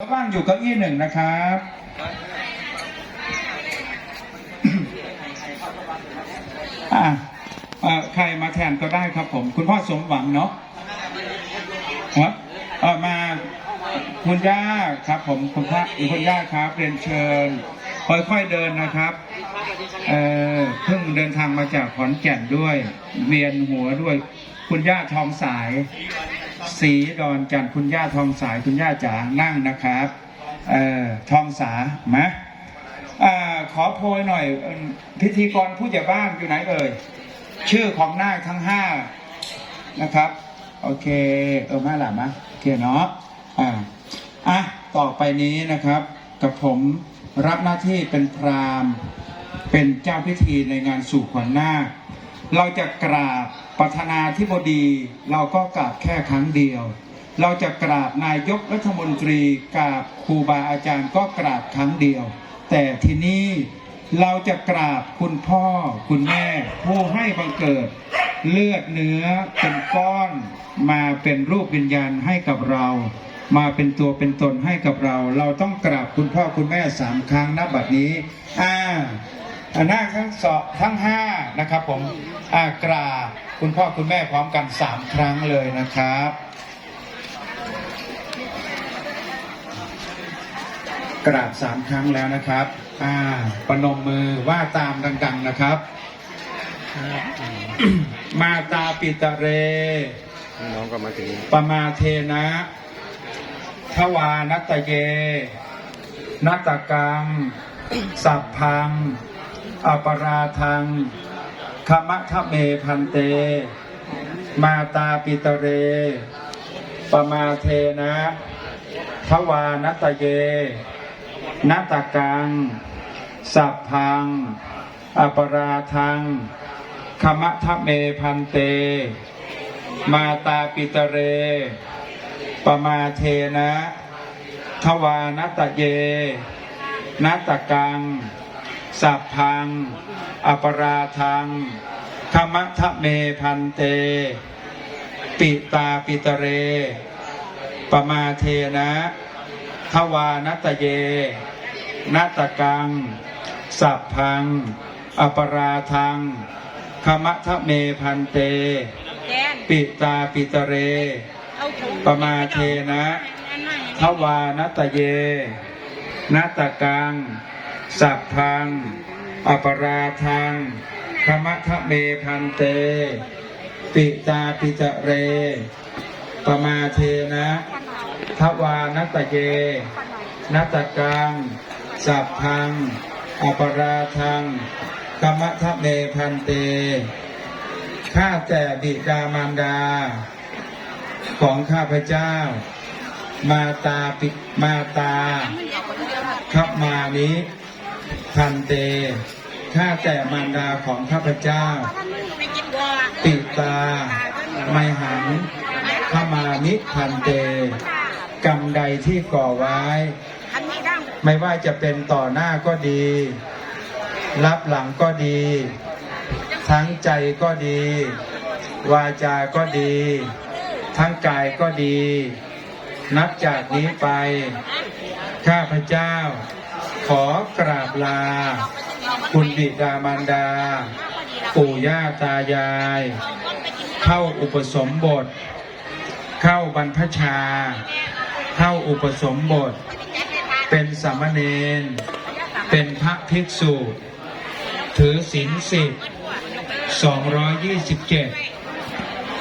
ว่างอยู่เก้าอี้หนึ่งนะครับ อ่าเอ่อใครมาแทนก็ได้ครับผม คุณพ่อสมหวังเนาะฮะเออมาคุณย่าครับผมคุณพ่อคุณย่าครับเรียนเชิญ ค่อยๆเดินนะครับ เออเพิ่งเดินทางมาจากขอนแก่นด้วย เวียนหัวด้วย คุณย่าทองสาย สีดอนจันคุณย่าทองสายคุณย่าจ๋านั่งนะครับเอ่อทองสามาอ่าขอโพยหน่อย พิธีกรผู้ใหญ่บ้านอยู่ไหนเอ่ยชื่อของนาคทั้งห้านะครับ โอเค เออมาหล่ะมะโอเคเนาะอ่าอะต่อไปนี้นะครับ กับผมรับหน้าที่เป็นพรามเป็นเจ้าพิธีในงานสู่ขวัญนาค เราจะกราบประธานาธิบดี เราก็กราบแค่ครั้งเดียว เราจะกราบนายกรัฐมนตรีกราบครูบาอาจารย์ก็กราบครั้งเดียว แต่ที่นี่เราจะกราบคุณพ่อคุณแม่ ผู้ให้บังเกิด เลือดเนื้อเป็นก้อน มาเป็นรูปวิญญาณให้กับเรา มาเป็นตัวเป็นตนให้กับเรา เราต้องกราบคุณพ่อคุณแม่สามครั้งนับบัดนี้ อ่า น้าทั้งสองทั้งห้านะครับ ผมอ่ากราบคุณพ่อคุณแม่พร้อมกันสามครั้งเลยนะครับ กราบสามครั้งแล้วนะครับ อ่าประนมมือว่าตามดัง ๆนะครับ มาตาปิตะเร น้องก็มาถึงปมาเทนะทวานัตตเย นัตตกังสัพพัง อปราทังขมะทะเมพันเต มาตาปิตเร ปมาเทนะทวานัตตเยนัตกัง สัพพัง อปราทังขมะทะเมพันเต มาตาปิตเร ปมาเทนะทวานัตตเยนัตตกัง สัพพัง อปราทังขมะทะเมพันเต ปิตาปิตเร ปมาเทนะทวานัตตเยนัตตกังสัพพังอปราทังขมะทะเมพันเตแกนปิตาปิตเรเอาถุงปมาเทนะทวานัตเยนัตตกัง สัพพัง อปราทังขมะทะเมพันเต ปิตาปิตเร ปมาเทนะทวานัตเยนัตกัง สัพพัง อปราทังขมะทะเมพันเต ข้าแต่บิดามารดา ของข้าพเจ้า มาตาปิมาตาขับมานิ พันเต ข้าแต่มารดาของข้าพเจ้าไม่กิวตา ไมหังขมานิพันเต กรรมใดที่ก่อไว้ ไม่ว่าจะเป็นต่อหน้าก็ดี รับหลังก็ดี ทั้งใจก็ดี วาจาก็ดี ทั้งกายก็ดี นับจากนี้ไป ข้าพเจ้า ขอกราบลา คุณบิดามารดา ปู่ย่าตายาย เข้าอุปสมบท เข้าบรรพชา เข้าอุปสมบท เป็นสามเณรเป็นพระภิกษุ ถือศีลสิบสองร้อยยี่สิบเจ็ด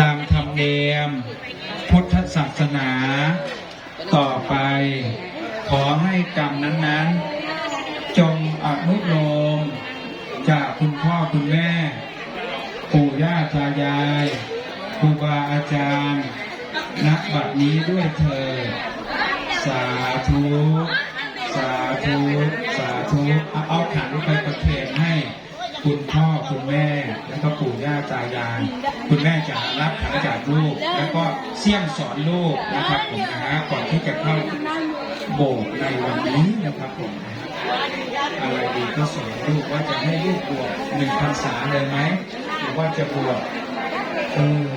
ตามธรรมเนียม พุทธศาสนา ต่อไปขอให้กรรมนั้นๆ นุโลมจากคุณพ่อคุณแม่ ปู่ย่าตายายครูบาอาจารย์ณบัดนี้ด้วยเถิดสาธุ สาธุ สาธุเอาเอาขันไปประเคนให้คุณพ่อคุณแม่ แล้วก็ปู่ย่าตายายคุณแม่จะรับขันจากลูก แล้วก็เสี่ยมสอนลูกนะครับผมนะฮะก่อนที่จะเข้าโบสถ์ในวันนี้นะครับผมนะ อะไรดีก็สอนลูกว่าจะให้ลูกบวชหนึ่งพรรษาเลยไหมหรือว่าจะบวชเออ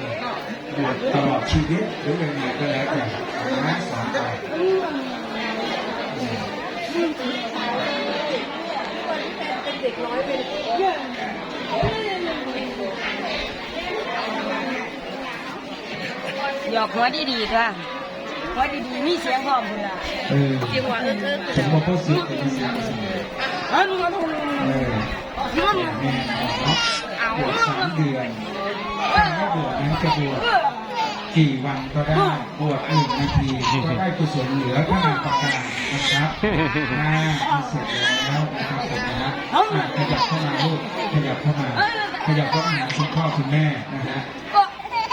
บวชตลอดชีวิตหรือยังไงก็แล้วแต่นะสอนไปเด็กน้อยเป็นหยอกหัวดีๆค่ะ หัวดีๆมีเสียงพร้อมเลยเออเสียงหัวเออเออผมว่าพ่อซื้อเป็นเสียงเสียงเออเออแม่บวชสามเดือนถ้าบวชนั้นจะบวชกี่วันก็ได้บวชหนึ่งนาทีก็ได้กุศลเหลือพระนามประการนะครับอ่าเสร็จแล้วนะครับผมนะอะขยับเข้ามาลูกขยับเข้ามาขยับเข้ามาหาคุณพ่อคุณแม่นะฮะ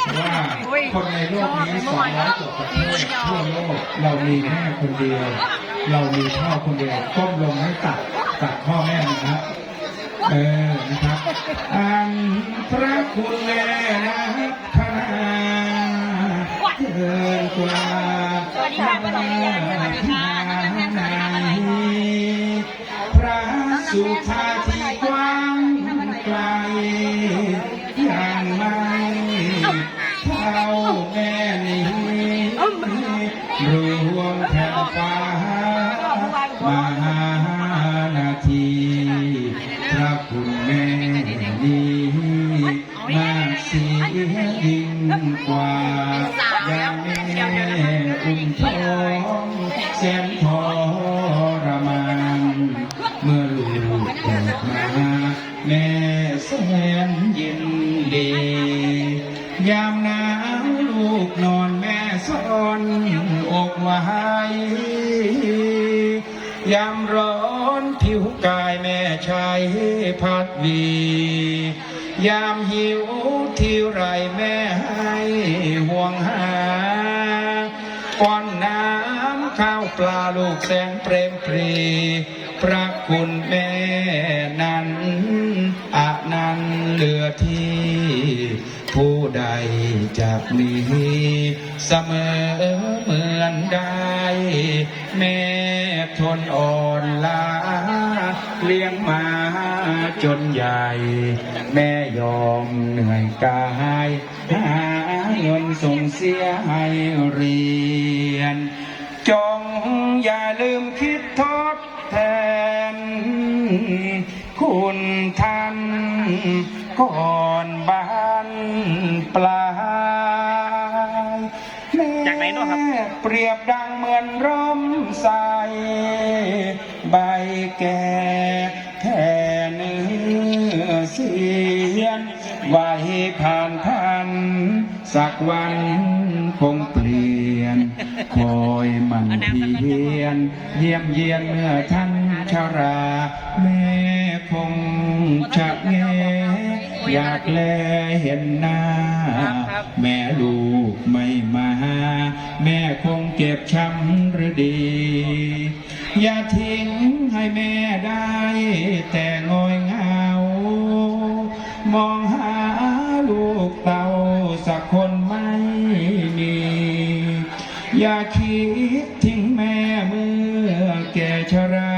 เพราะว่าคนในโลกนี้สองร้อยกว่าประเทศทั่วโลกเรามีแม่คนเดียว เรามีพ่อคนเดียวก้มลงให้ตัดตัดพ่อแม่นะครับเออนะครับอันพระคุณแม่นะพระเกินกว่าสวัสดีค่ะป้าหน่อยยายสวัสดีค่ะน้องแพนสวัสดีค่ะป้าหน่อยพระสุธา รวมแผ่นฟ้ามา กายแม่ชายพัดวี ยามหิวที่ไรแม่ให้ห่วงหาป้อนน้ำข้าวปลาลูกแสนเปรมปรี พระคุณแม่นั้นอานันต์เหลือที่ ผู้ใดจะมีเสมอเหมือนได้ แม่ทนอ่อนล้า เลี้ยงมาจนใหญ่ แม่ยอมเหนื่อยกายหาเงินส่งเสียให้เรียน จงอย่าลืมคิดทดแทน คุณท่านก่อนบ้านปลา จากไหนเนอะครับแม่เปรียบดังเหมือนร่มใสใบแก่แท่เนื้อเสียนไว้ผ่านพัน สักวันคงเปลี่ยน คอยมันเพียน เยี่ยมเยียนเมื่อท่าน ชรา แม่คงจะแงอยากแลเห็นหน้า แม่ลูกไม่มาแม่คงเก็บช้ำหรือดี อย่าทิ้งให้แม่ได้ แต่งอยเหงามองหาลูกเต่าสักคนไม่มี อย่าคิดทิ้งแม่เมื่อแก่ชรา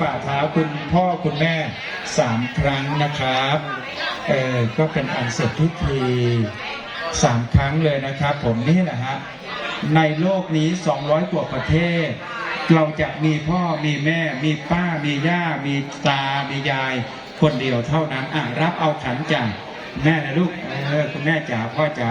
ฝ่าเท้าคุณพ่อคุณแม่สามครั้งนะครับเออก็เป็นอันเสร็จพิธีสามครั้งเลยนะครับ ผมนี่แหละฮะในโลกนี้ 200 กว่าประเทศ เราจะมีพ่อมีแม่ มีป้า มีย่า มีตา มียาย คนเดียวเท่านั้นอะรับเอาขันจากแม่นะลูกเออคุณแม่จ๋าพ่อจ๋า